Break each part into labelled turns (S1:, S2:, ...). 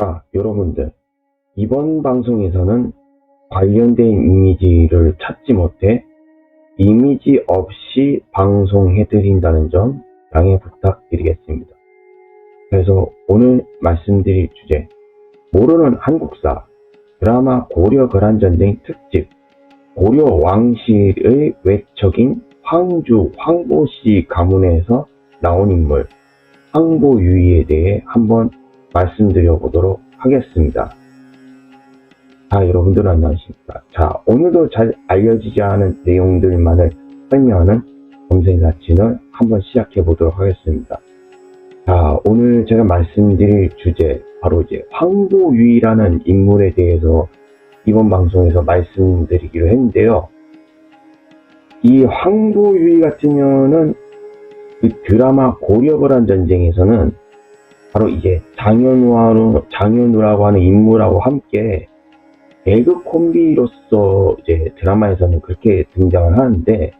S1: 자, 여러분들. 이번 방송에서는 관련된 이미지를 찾지 못해 이미지 없이 방송해드린다는 점 양해 부탁드리겠습니다. 그래서 오늘 말씀드릴 주제, 모르는 한국사, 드라마 고려 거란전쟁 특집, 고려 왕실의 외척인 황주 황보씨 가문에서 나온 인물, 황보유의에 대해 한번 말씀드려 보도록 하겠습니다. 자, 여러분들 안녕하십니까. 자, 오늘도 잘 알려지지 않은 내용들만을 설명하는 검색사 채널 한번 시작해 보도록 하겠습니다. 자, 오늘 제가 말씀드릴 주제, 바로 이제 황보유이라는 인물에 대해서 이번 방송에서 말씀드리기로 했는데요. 이 황보유이 같으면은 그 드라마 고려거란 전쟁에서는 바로 이제 장현우하고 장현우라고 하는 인물하고 함께 개그 콤비로서 이제 드라마에서는 그렇게 등장을 하는데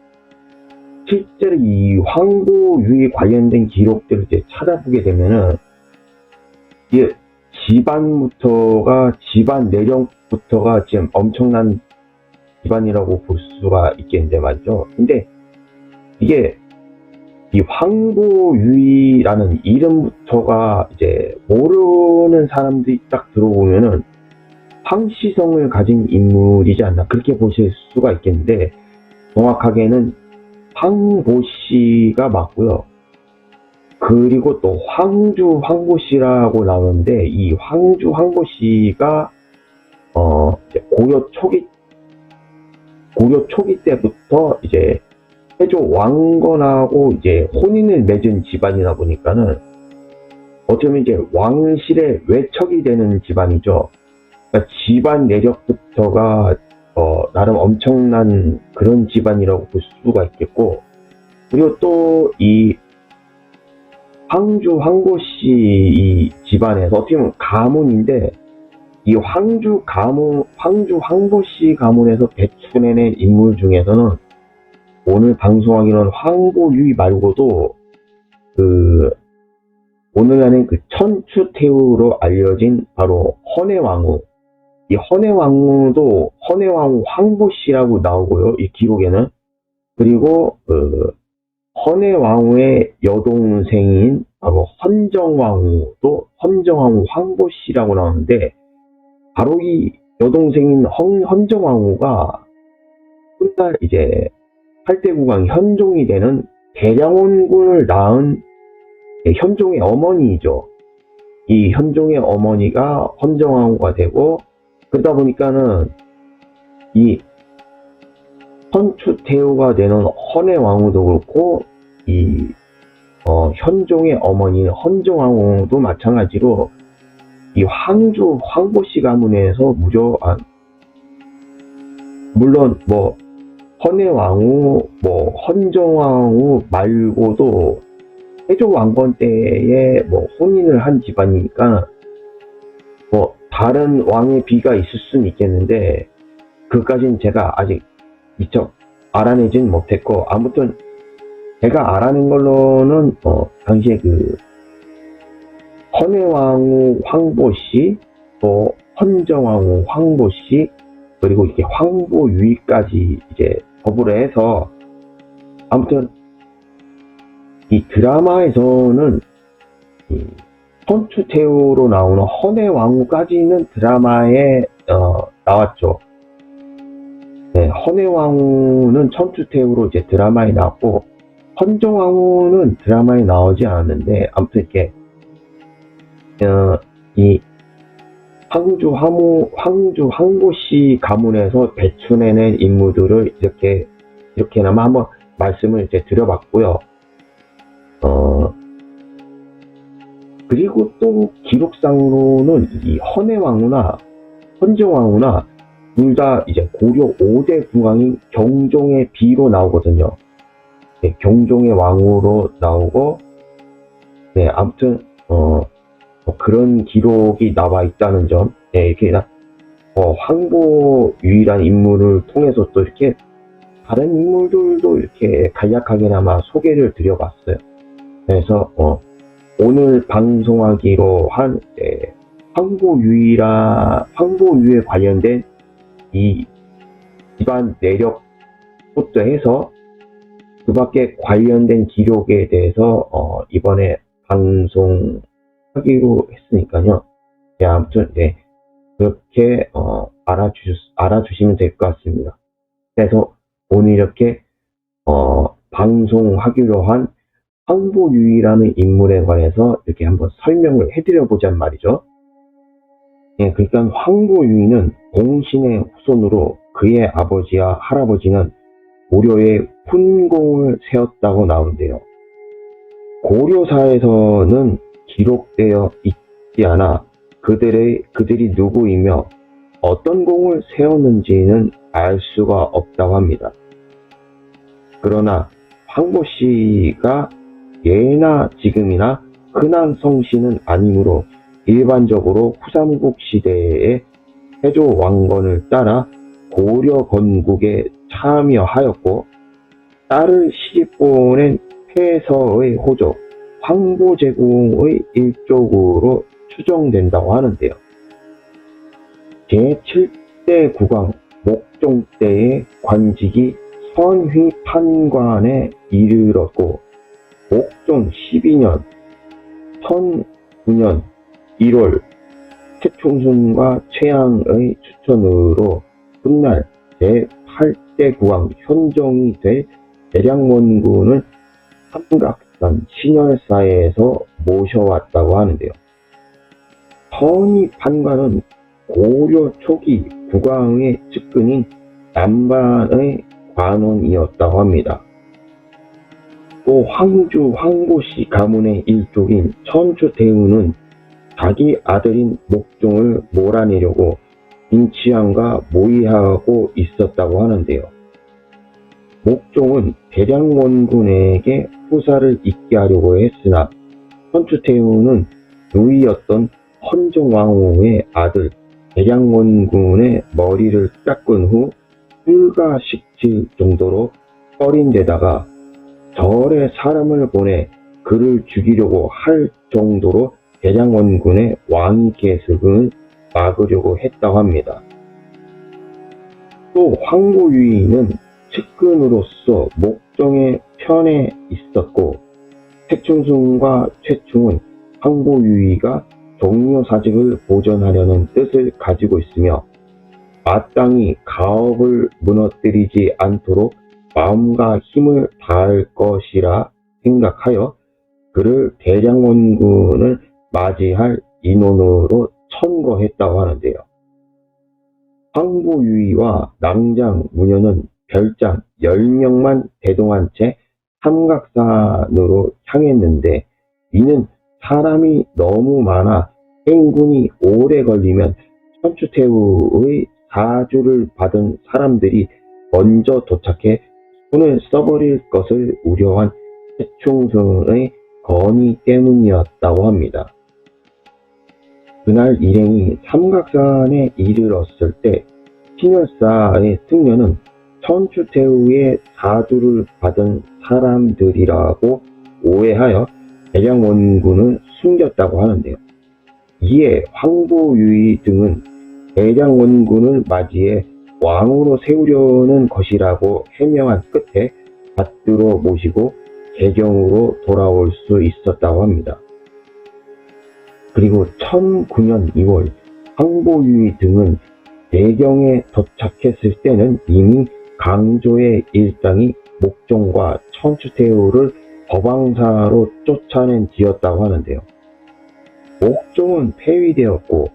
S1: 실제로 이 황보유에 관련된 기록들을 이제 찾아보게 되면은 이게 집안부터가 집안 내력부터가 지금 엄청난 집안이라고 볼 수가 있겠는데 말이죠. 근데 이게 이 황보유이라는 이름부터가 이제 모르는 사람들이 딱 들어보면은 황시성을 가진 인물이지 않나 그렇게 보실 수가 있겠는데 정확하게는 황보씨가 맞고요. 그리고 또 황주 황보씨라고 나오는데 이 황주 황보씨가 어 고려 초기 고려 초기 때부터 이제 세조 왕건하고 이제 혼인을 맺은 집안이다 보니까는 어쩌면 이제 왕실의 외척이 되는 집안이죠. 그러니까 집안 내력부터가 어, 나름 엄청난 그런 집안이라고 볼 수가 있겠고 그리고 또 이 황주 황보씨 이 집안에서 어떻게 보면 가문인데 이 황주 가문 황주 황보씨 가문에서 배출해낸 인물 중에서는 오늘 방송하기는 황보유이 말고도 그 오늘날은 그 천추태후로 알려진 바로 헌해왕후. 이 헌해왕후도 헌해왕후 황보씨라고 나오고요 이 기록에는. 그리고 그 헌해왕후의 여동생인 바로 헌정왕후도 헌정왕후 황보씨라고 나오는데 바로 이 여동생인 헌, 헌정왕후가 훗날 이제 8대 국왕 현종이 되는 대량원군을 낳은 현종의 어머니이죠. 이 현종의 어머니가 헌정왕후가 되고 그러다 보니까는 이 헌추태후가 되는 헌해왕후도 그렇고 이 어, 현종의 어머니 헌정왕후도 마찬가지로 이 황주 황보씨 가문에서 무려 아, 물론 뭐 헌해왕후, 뭐 헌정왕후 말고도 세조 왕건 때에 뭐 혼인을 한 집안이니까 뭐 다른 왕의 비가 있을 수는 있겠는데 그까진 제가 아직 미처 알아내진 못했고 아무튼 제가 알아낸 걸로는 어 당시에 그 헌해왕후 황보씨 또 헌정왕후 황보씨 그리고 이게 황보 유이까지 이제 더불어 해서 아무튼 이 드라마에서는 이 선추태우로 나오는 헌해왕후까지는 드라마에 어, 나왔죠. 네, 헌해왕후는 천추태우로 이제 드라마에 나왔고 헌정 왕후는 드라마에 나오지 않았는데 아무튼 이렇게 어, 이 황주 황모 황주 황보씨 가문에서 배출해낸 인물들을 이렇게 이렇게나마 한번 말씀을 이제 드려봤고요. 어 그리고 또 기록상으로는 이 헌해왕후나 헌정왕후나 둘 다 이제 고려 5대 국왕인 경종의 비로 나오거든요. 네, 경종의 왕후로 나오고 네 아무튼 어뭐 그런 기록이 나와 있다는 점, 네, 이렇게 어, 황보 유일한 인물을 통해서 또 이렇게 다른 인물들도 이렇게 간략하게나마 소개를 드려봤어요. 그래서 어, 오늘 방송하기로 한 예, 황보유의라, 황보유에 관련된 이 집안 내력부터 해서 그 밖에 관련된 기록에 대해서 어, 이번에 방송 하기로 했으니까요. 네, 아무튼 네 그렇게 어, 알아주 알아주시면 될 것 같습니다. 그래서 오늘 이렇게 어, 방송하기로 한 황보유이라는 인물에 관해서 이렇게 한번 설명을 해드려 보자는 말이죠. 예, 그러니까 황보유이는 공신의 후손으로 그의 아버지와 할아버지는 고려에 훈공을 세웠다고 나오는데요. 고려사에서는 기록되어 있지 않아 그들의, 그들이 누구이며 어떤 공을 세웠는지는 알 수가 없다고 합니다. 그러나 황보 씨가 예나 지금이나 흔한 성씨는 아니므로 일반적으로 후삼국 시대의 태조 왕건을 따라 고려 건국에 참여하였고 딸을 시집보낸 폐서의 호족 황보제공의 일족으로 추정된다고 하는데요. 제7대 국왕 목종 때의 관직이 선휘 판관에 이르렀고 목종 12년 1009년 1월 최충순과 최양의 추천으로 훗날 제8대 국왕 현종이 될 대량원군을 삼각 산 신열사에서 모셔왔다고 하는데요. 선이 판관은 고려 초기 국왕의 측근인 남반의 관원이었다고 합니다. 또 황주 황보씨 가문의 일족인 천추대우는 자기 아들인 목종을 몰아내려고 인치왕과 모의하고 있었다고 하는데요. 목종은 대량원군에게 후사를 잇게 하려고 했으나 천추태우는 누이였던 헌종왕후의 아들 대량원군의 머리를 깎은 후 불가식칠 정도로 꺼린 데다가 절에 사람을 보내 그를 죽이려고 할 정도로 대량원군의 왕위 계승을 막으려고 했다고 합니다. 또 황보유이는 측근으로서 목 정의 편에 있었고 최충순과 최충은 황보유이가 종료사직을 보존하려는 뜻을 가지고 있으며 마땅히 가업을 무너뜨리지 않도록 마음과 힘을 다할 것이라 생각하여 그를 대량원군을 맞이할 인원으로 천거했다고 하는데요. 황보유이와 낭장 무녀는 별장 10명만 대동한 채 삼각산으로 향했는데 이는 사람이 너무 많아 행군이 오래 걸리면 천추태우의 사주를 받은 사람들이 먼저 도착해 손을 써버릴 것을 우려한 최충선의 건의 때문이었다고 합니다. 그날 일행이 삼각산에 이르렀을 때 신열사의 승려는 천추태우의 사주를 받은 사람들이라고 오해하여 대량원군을 숨겼다고 하는데요. 이에 황보유이 등은 대량원군을 맞이해 왕으로 세우려는 것이라고 해명한 끝에 받들어 모시고 개경으로 돌아올 수 있었다고 합니다. 그리고 1009년 2월 황보유이 등은 대경에 도착했을 때는 이미 강조의 일당이 목종과 천추태우를 법왕사로 쫓아낸 뒤였다고 하는데요. 목종은 폐위되었고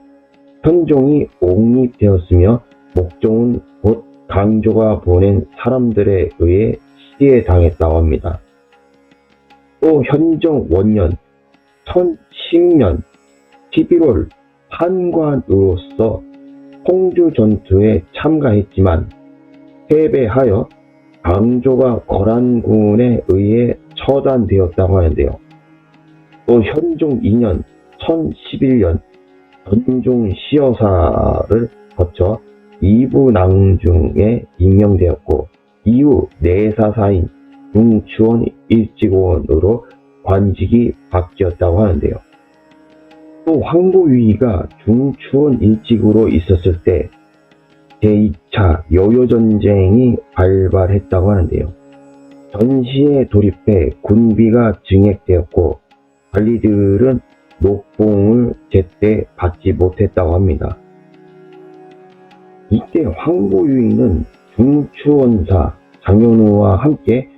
S1: 현종이 옥립되었으며 목종은 곧 강조가 보낸 사람들에 의해 시해 당했다고 합니다. 또 현종 원년 1010년 11월 판관으로서 홍주 전투에 참가했지만 패배하여 강조가 거란군에 의해 처단되었다고 하는데요. 또 현종 2년 1011년 전종 시여사를 거쳐 이부낭중에 임명되었고 이후 내사사인 중추원 일직원으로 관직이 바뀌었다고 하는데요. 또 황보위가 중추원 일직으로 있었을 때 제2차 여요전쟁이 발발했다고 하는데요. 전시에 돌입해 군비가 증액되었고 관리들은 녹봉을 제때 받지 못했다고 합니다. 이때 황보유인은 중추원사 장현우와 함께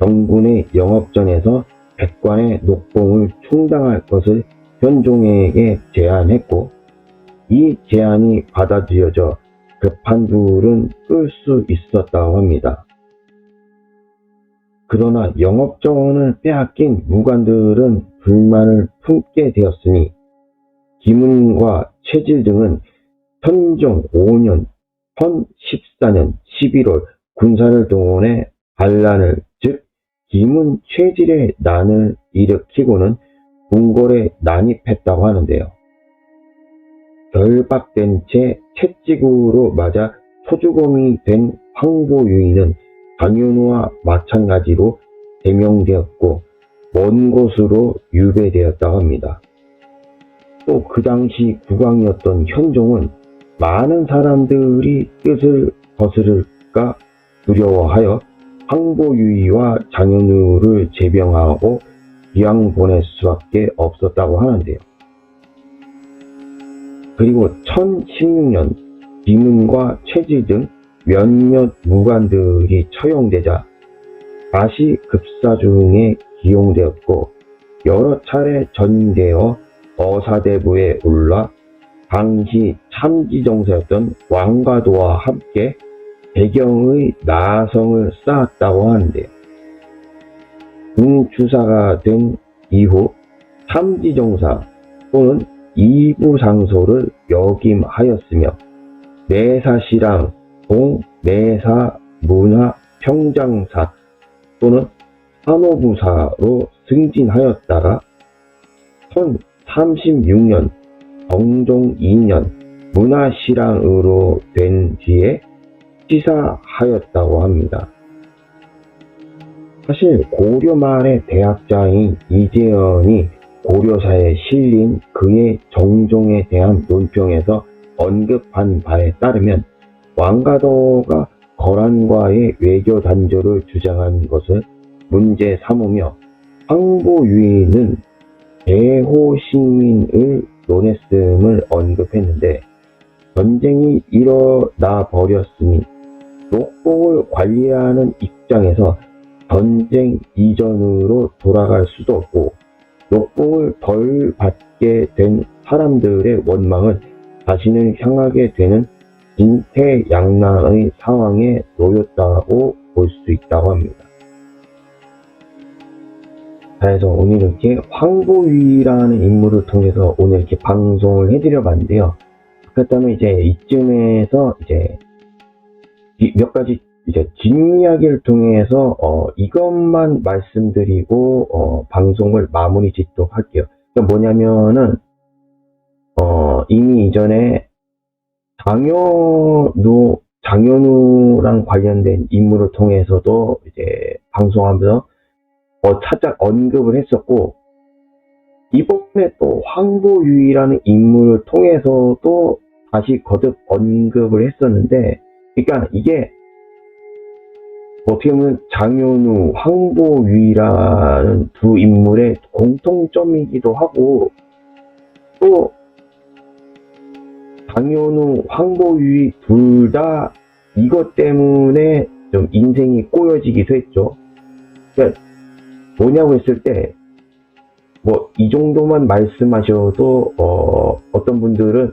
S1: 정군의 영업전에서 백관의 녹봉을 충당할 것을 현종에게 제안했고 이 제안이 받아들여져 급한 불은 끌 수 있었다고 합니다. 그러나 영업정원을 빼앗긴 무관들은 불만을 품게 되었으니 김은과 최질 등은 현종 5년 1014년 11월 군사를 동원해 반란을 즉 김은 최질의 난을 일으키고는 궁궐에 난입했다고 하는데요. 결박된 채 채찍으로 맞아 소주검이 된 황보유인은 강윤우와 마찬가지로 제명되었고 먼 곳으로 유배되었다고 합니다. 또 그 당시 국왕이었던 현종은 많은 사람들이 뜻을 거스를까 두려워하여 황보유이와 장현우를 제병하고 귀양 보낼 수밖에 없었다고 하는데요. 그리고 1016년 비문과 최지 등 몇몇 무관들이 처형되자 다시 급사 중에 기용되었고 여러 차례 전되어 어사대부에 올라 당시 참지정사였던 왕가도와 함께 배경의 나성을 쌓았다고 하는데요. 궁주사가 된 이후 참지정사 또는 이부상소를 역임하였으며 내사시랑 동 내사 문화 평장사 또는 산호부사로 승진하였다가 1036년 정종 2년 문화시랑으로 된 뒤에 시사하였다고 합니다. 사실 고려 말의 대학자인 이재현이 고려사에 실린 그의 정종에 대한 논평에서 언급한 바에 따르면 왕가도가 거란과의 외교 단절을 주장한 것을 문제 삼으며 황보 유인은 대호식민을 논했음을 언급했는데 전쟁이 일어나 버렸으니 녹봉을 관리하는 입장에서 전쟁 이전으로 돌아갈 수도 없고 녹봉을 덜 받게 된 사람들의 원망은 자신을 향하게 되는 진퇴양난의 상황에 놓였다고 볼 수 있다고 합니다. 그래서 오늘 이렇게 황보위라는 인물을 통해서 오늘 이렇게 방송을 해드려 봤는데요. 그렇다면 이제 이쯤에서 이제 이- 몇 가지 이제 뒷이야기를 통해서 어, 이것만 말씀드리고 어, 방송을 마무리 짓도록 할게요. 그러니까 뭐냐면은 어, 이미 이전에 장현우 장현우랑 관련된 인물을 통해서도 이제 방송하면서 어, 살짝 언급을 했었고 이번에 또 황보유이라는 인물을 통해서도 다시 거듭 언급을 했었는데 그러니까 이게 어떻게 보면 장현우, 황보유이라는 두 인물의 공통점이기도 하고 또 장현우, 황보유이 둘다 이것 때문에 좀 인생이 꼬여지기도 했죠. 그러니까 뭐냐고 했을 때 뭐 이 정도만 말씀하셔도 어, 어떤 분들은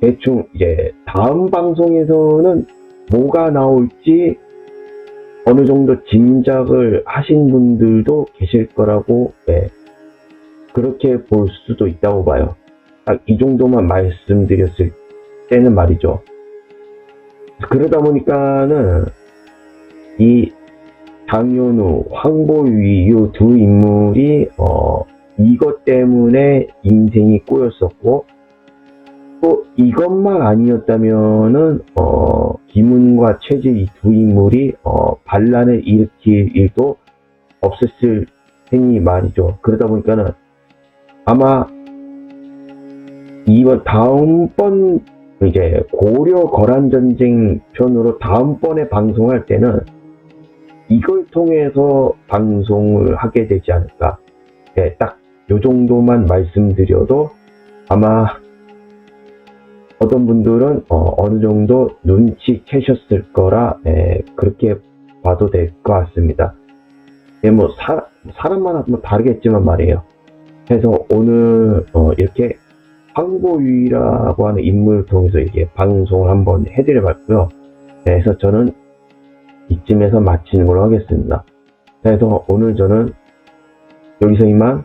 S1: 대충 이제 다음 방송에서는 뭐가 나올지 어느 정도 짐작을 하신 분들도 계실 거라고 네, 그렇게 볼 수도 있다고 봐요. 딱 이 정도만 말씀드렸을 때는 말이죠. 그러다 보니까는 이 장윤우, 황보위 이 두 인물이 어, 이것 때문에 인생이 꼬였었고 또 이것만 아니었다면은 어, 김은과 최질 이두 인물이 어, 반란을 일으킬 일도 없었을 테니 말이죠. 그러다 보니까는 아마 이번 다음번 이제 고려 거란 전쟁 편으로 다음번에 방송할 때는 이걸 통해서 방송을 하게 되지 않을까. 네, 딱요 정도만 말씀드려도 아마 어떤 분들은 어, 느 정도 눈치채셨을 거라 예, 그렇게 봐도 될 것 같습니다. 예, 뭐 사, 사람마다 뭐 다르겠지만 말이에요. 그래서 오늘 어, 이렇게 황보유이라고 하는 인물을 통해서 이렇게 방송을 한번 해드려봤고요. 네, 그래서 저는 이쯤에서 마치는 걸로 하겠습니다. 그래서 오늘 저는 여기서 이만